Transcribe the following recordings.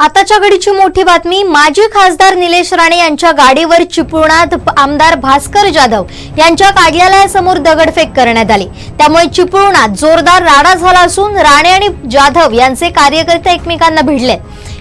आताच्या घडीची मोठी बातमी माजी खासदार निलेश राणे यांच्या गाडीवर चिपळुणात आमदार भास्कर जाधव यांच्या कार्यालयासमोर दगडफेक करण्यात आली. त्यामुळे चिपळुणात जोरदार राडा झाला असून राणे आणि जाधव यांचे कार्यकर्ते एकमेकांना भिडले.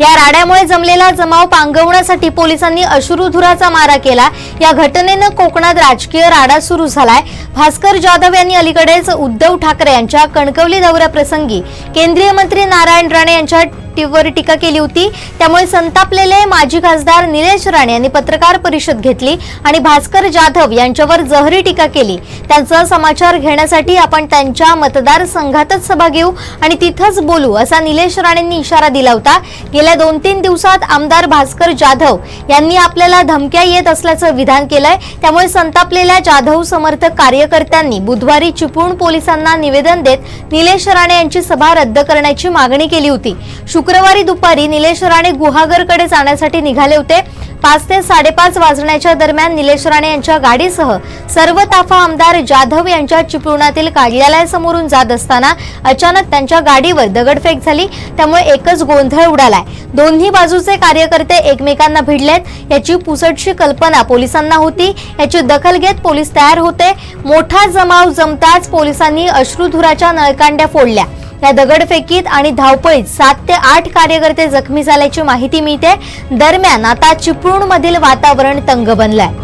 या राड्यामुळे जमलेला जमाव पांगवण्यासाठी पोलिसांनी अश्रुधुराचा मारा केला. या घटनेनं कोकणात राजकीय राडा सुरू झालाय. भास्कर जाधव यांनी अलीकडेच उद्धव ठाकरे यांच्या कणकवली दौऱ्याप्रसंगी केंद्रीय मंत्री नारायण राणे यांच्या टीव्हीवर टीका केली होती. त्यामुळे संतापलेले माजी खासदार निलेश राणे यांनी पत्रकार परिषद घेतली आणि भास्कर जाधव यांच्यावर जहरी टीका केली. त्यांचा समाचार घेण्यासाठी आपण त्यांच्या मतदारसंघातच सभा घेऊ आणि तिथंच बोलू असा निलेश राणेंनी इशारा दिला होता. गेल्या दोन तीन दिवसात आमदार भास्कर जाधव यांनी आपल्याला धमक्या येत असल्याचं विधान केलंय. त्यामुळे संतापलेल्या जाधव समर्थक कार्यकर्त्यांनी बुधवारी चिपळूण पोलिसांना निवेदन देत निलेश राणे यांची सभा रद्द करण्याची मागणी केली होती. शुक्रवारी दुपारी निलेश राणे गुहागरकडे जाण्यासाठी निघाले होते. पाच ते साडेपाच वाजण्याच्या दरम्यान निलेश राणे यांच्या गाडीसह सर्व ताफा आमदार जाधव यांच्या चिपळुणातील कार्यालयासमोरून जात असताना अचानक त्यांच्या गाडीवर दगडफेक झाली. त्यामुळे एकच गोंधळ उडालाय. दोन्ही बाजूचे कार्यकर्ते एकमेकांना भिडलेत. याची पुसटशी कल्पना पोलिसांना होती. याची दखल घेत पोलीस तयार होते. मोठा जमाव जमताच पोलिसांनी अश्रुधुराच्या नळकांड्या फोडल्या. या दगडफेकीत आणि धावपळीत सात ते आठ कार्यकर्ते जखमी झाल्याची माहिती मिळते. दरम्यान आता चिपळूण मधील वातावरण तंग बनलंय.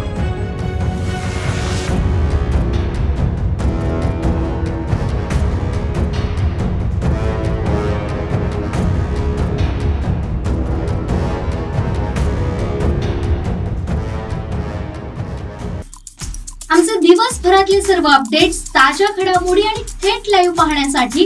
आमचे दिवसभरातले सर्व अपडेट्स ताज्या घडामोडी आणि थेट लाईव्ह पाहण्यासाठी